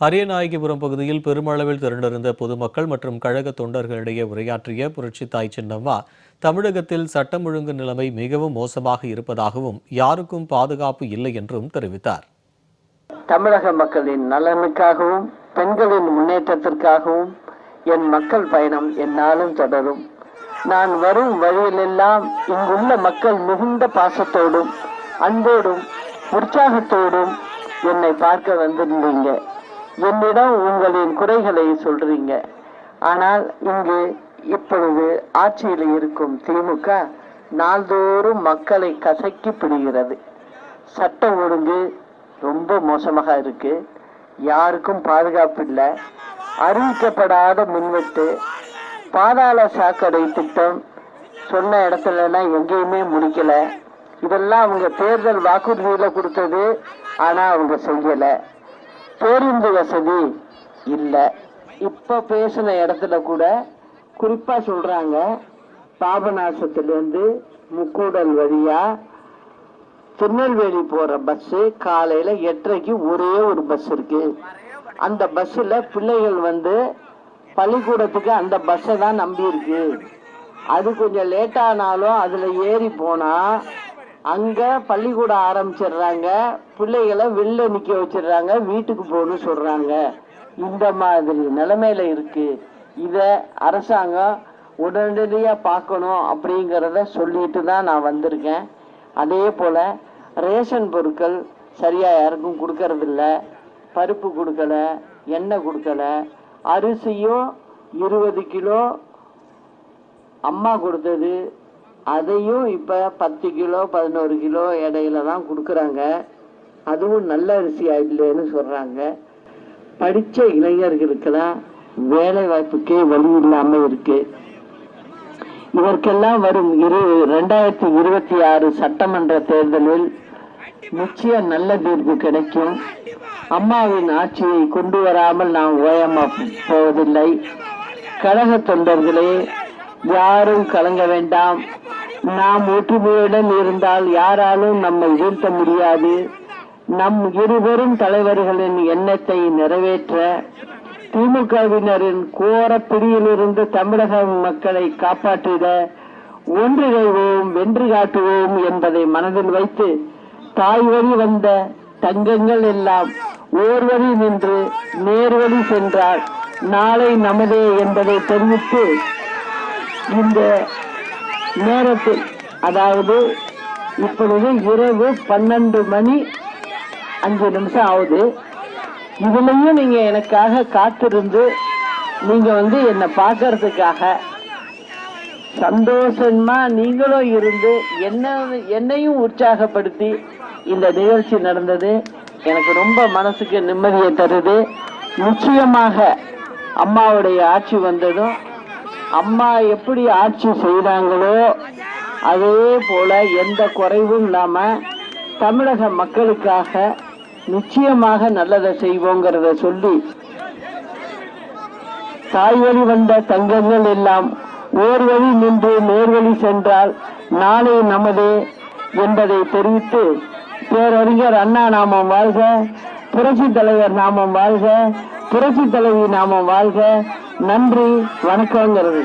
அரியநாயகிபுரம் பகுதியில் பெருமளவில் திரண்டிருந்த பொதுமக்கள் மற்றும் கழக தொண்டர்களிடையே உரையாற்றிய புரட்சி தாய் சின்னம்மா தமிழகத்தில் சட்டம் ஒழுங்கு நிலைமை மிகவும் மோசமாக இருப்பதாகவும் யாருக்கும் பாதுகாப்பு இல்லை என்றும் தெரிவித்தார். தமிழக மக்களின் நலனுக்காகவும் பெண்களின் முன்னேற்றத்திற்காகவும் என் மக்கள் பயணம் என்னாலும் தொடரும். நான் வரும் வழியிலெல்லாம் இங்குள்ள மக்கள் மிகுந்த பாசத்தோடும் அன்போடும் உற்சாகத்தோடும் என்னை பார்க்க வந்திருந்தீங்க. என்னிடம் உங்களின் குறைகளை சொல்றீங்க. ஆனால் இங்கு இப்பொழுது ஆட்சியில் இருக்கும் திமுக நாள்தோறும் மக்களை கசக்கி பிடிகிறது சட்டம் ஒழுங்கு ரொம்ப மோசமாக இருக்கு. யாருக்கும் பாதுகாப்பு இல்லை. அறிவிக்கப்படாத மின்வெட்டு பாதாள சாக்கடை திட்டம் சொன்ன இடத்துலலாம் எங்கேயுமே முடிக்கலை. இதெல்லாம் அவங்க தேர்தல் வாக்குறுதியில் கொடுத்தது ஆனால் அவங்க செய்யலை. பேருந்து வசதி இல்லை. இப்போ பேசின இடத்துல கூட குறிப்பாக சொல்கிறாங்க பாபநாசத்துலேருந்து முக்கூடல் வழியாக திருநெல்வேலி போகிற பஸ்ஸு காலையில் எட்டரைக்கு ஒரே ஒரு பஸ் இருக்கு. அந்த பஸ்ஸில் பிள்ளைகள் வந்து பள்ளிக்கூடத்துக்கு அந்த பஸ்ஸை தான் நம்பியிருக்கு. அது கொஞ்சம் லேட்டானாலும் அதில் ஏறி போனால் அங்க பள்ளிக்கூடம் ஆரம்பிச்சிடுறாங்க. பிள்ளைகளை வெளில நிக்க வச்சிடுறாங்க. வீட்டுக்கு போகணும்னு சொல்றாங்க. இந்த மாதிரி நிலைமையில இருக்கு. இத அரசாங்கம் உடனடியா பார்க்கணும் அப்படிங்கிறத சொல்லிட்டு தான் நான் வந்திருக்கேன். அதே போல ரேஷன் பொருட்கள் சரியா யாருக்கும் கொடுக்கறதில்ல பருப்பு கொடுக்கல எண்ணெய் கொடுக்கல. அரிசியும் இருபது கிலோ அம்மா கொடுத்தது. அதையும் இப்போ பத்து கிலோ பதினோரு கிலோ இடையில தான் கொடுக்குறாங்க. அதுவும் நல்ல அரிசி இல்லைன்னு சொல்கிறாங்க படித்த இளைஞர்களுக்கெல்லாம் வேலை வாய்ப்புக்கே வழி இல்லாமல் இருக்கு. இதற்கெல்லாம் வரும் இரு ரெண்டாயிரத்தி இருபத்தி ஆறு சட்டமன்ற தேர்தலில் நிச்சயம் நல்ல தீர்வு கிடைக்கும். அம்மாவின் ஆட்சியை கொண்டு வராமல் நாம் ஓயமா போவதில்லை. கழக தொண்டர்களே யாரும் கலங்க வேண்டாம். நாம் ஒற்றுமையுடன் இருந்தால் யாராலும் நம்மை வீழ்த்த முடியாது. நம் இருவரும் தலைவர்களின் எண்ணத்தை நிறைவேற்ற திமுகவினரின் கோர பிடியிலிருந்து தமிழக மக்களை காப்பாற்றிட ஒன்றிணைவோம் வென்று காட்டுவோம் என்பதை மனதில் வைத்து தாய் வழி வந்த தங்கங்கள் எல்லாம் ஓர்வழி நின்று நேர்வழி சென்றால் நாளை நமதே என்பதை தெரிவித்து இந்த நேரத்தில் அதாவது இப்பொழுது இரவு பன்னெண்டு மணி அஞ்சு நிமிஷம் ஆகுது. இதுலயும் நீங்க எனக்காக காத்திருந்து நீங்க வந்து என்னை பார்க்கறதுக்காக சந்தோஷமா நீங்களும் இருந்து என்ன என்னையும் உற்சாகப்படுத்தி இந்த நிகழ்ச்சி நடந்தது. எனக்கு ரொம்ப மனசுக்கு நிம்மதியை தருது. நிச்சயமாக அம்மாவுடைய ஆட்சி வந்ததும் அம்மா எப்படி ஆட்சி செய்தாங்களோ அதே போல எந்த குறைவும் இல்லாம தமிழக மக்களுக்காக நிச்சயமாக நல்லதை செய்வோங்கிறத சொல்லி தாய்வழி வந்த தங்கங்கள் எல்லாம் ஓர்வழி நின்று நேர்வழி சென்றால் நாளை நமது என்பதை தெரிவித்து பேரறிஞர் அண்ணா நாமம் வாழ்க புரட்சி தலைவர் நாமம் வாழ்க புரட்சி தலைவி நாமம் வாழ்க நன்றி வணக்கங்கிறது